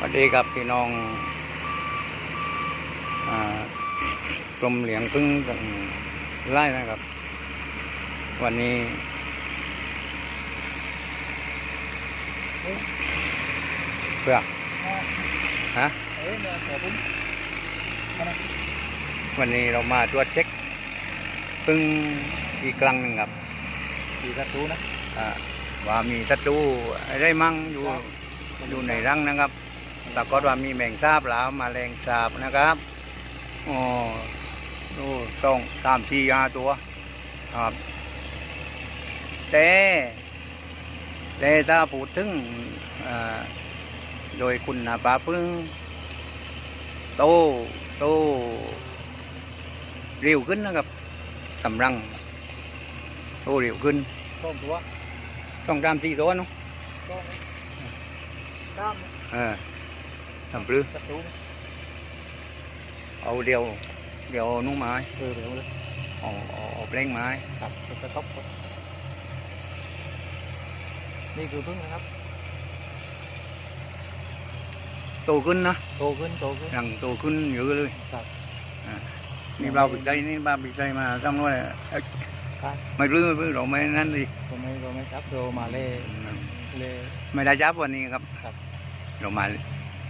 สวัสดีครับพี่น้องอากรมเหลียงพึ่งต่างไล่นะครับ วันนี้ เพื่อฮะเอ้ยเนี่ยขอผมเอานะวันนี้เรามาตรวจเช็คพึ่งอีกครั้งหนึ่งครับสี่ประตูนะอ่าว่ามีศัตรูอะไรมั่งอยู่อยู่ในรังนะครับ ปรากฏว่ามีแมงสาบแล้วมาแรงสาบนะครับโอ้โอ้สองสามสี่ห้าตัว ครับแต่แต่ถ้าพูดถึงอ่าโดยคุณภาพพึ่งโตโตเร็วขึ้นนะครับกำลังโตเร็วขึ้นต้มตัวต้องตามสี่ตัวเนาะต้มตามเออ ทำปลื้อประตูนะเอาเดียว เดี๋ยวเอานุ่งไม้เออเดี๋ยวเลยเอาเอาเอาเปล่งไม้ครับจะกระทบก่อนนี่คือพึ่งนะครับ โตขึ้นนะ โตขึ้นโตขึ้นหลังโตขึ้นเยอะเลยครับอ่านี่เราปิดใจนี่บ้าปิดใจมาทำน้อยเอ้ยครับไม่ปลื้อไม่ปลื้อเราไม่นั่นดิเราไม่เราไม่จับเรามาเล่เล่ไม่ได้จับวันนี้ครับครับเรามา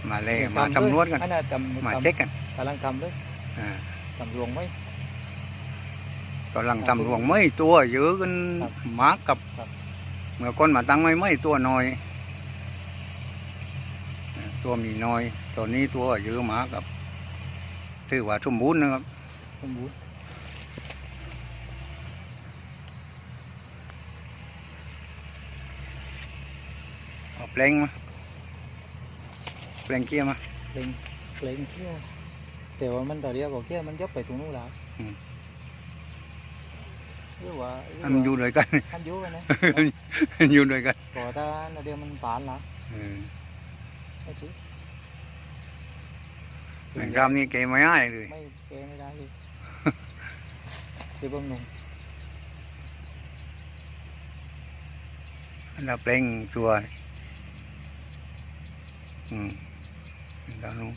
มาเล่มาตำรวจกัน อันนั้นจำมาจำเช็คกันกำลังจำเลยอ่าจำรวงไหมกำลังตำรวจไม่ตัวเยอะกันครับมากกับครับเมื่อคนมาตั้งไม่ไม่ตัวน้อยอ่าตัวมีน้อยตัวนี้ตัวเยอะมากกับถือว่าสมบูรณ์นะครับสมบูรณ์เอาแปลงมา แปลงเกียร์มาเพลงเพลงเที่ยวแต่ว่ามันตอนเดียวบอกเที่ยวมันยกไปตรงนู้นแล้วอืมหรือว่าหรืให้มันอยู่ด้วยกันท่านอยู่กันนะอยู่ด้วยกันก่อตาเดียวมันปานละเออไม่ถือแมงกรามนี่เกมไม่ได้เลยไม่แกไม่ได้เลยเดี๋ยวเบิ่งหนุ่มอันดับแปลงชัวร์อืม ดาวนู้น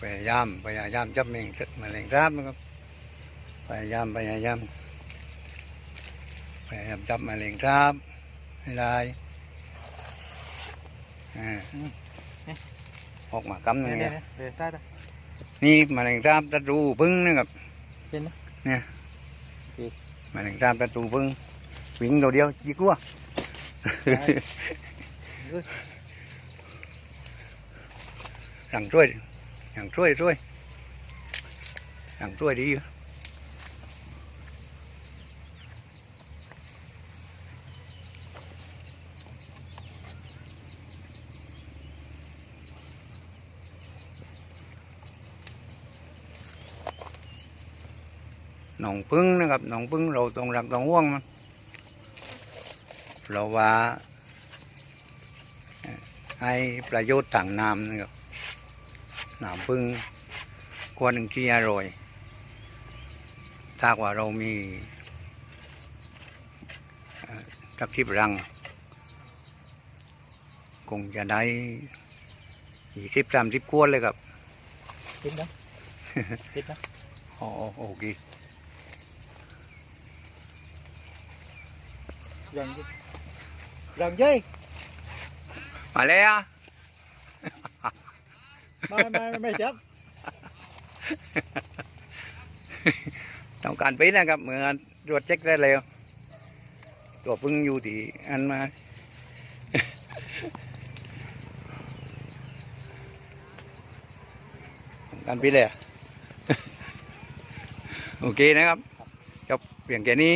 พยายามพยายามจับแมงแมลงสาบนะครับพยายามพยายามพยายามจับแมลงสาบให้ได้อ่าออกมากำหนึ่งเนี่เนี่ยยเดี๋ยวได้ได้นี่แมลงสาบตะรูพึ่งนะครับเป็นไหมเนี่ยแมลงสาบตะรูพึ่งวิ่งตัวเดียวยี่กลัวได้เฮ้ย หลังช่วยหลังช่วยช่วยหลังช่วยดีอยู่หนองพึ่งนะครับหนองพึ่งเราต้องรักต้องห่วงมัน เราว่าเอ่อให้ประโยชน์ต่างน้ำนะครับน้ำพึ่งขวดหนึ่งที่อร่อย ถ้าว่าเรามีเอ่อสักทิบรัง คงจะได้ยี่สิบสามสิบขวดเลยครับติดนะติดนะอ๋อโอเคยังติด ยังเย้ยมาแล้วไม่ไม่ไม่ไม่จับต้องการไปนะครับเหมือนตรวจเช็คได้แล้วตัวพึ่งอยู่ที่อันมาต้องการไปเลยอะโอเคนะครับจบเพียงแค่นี้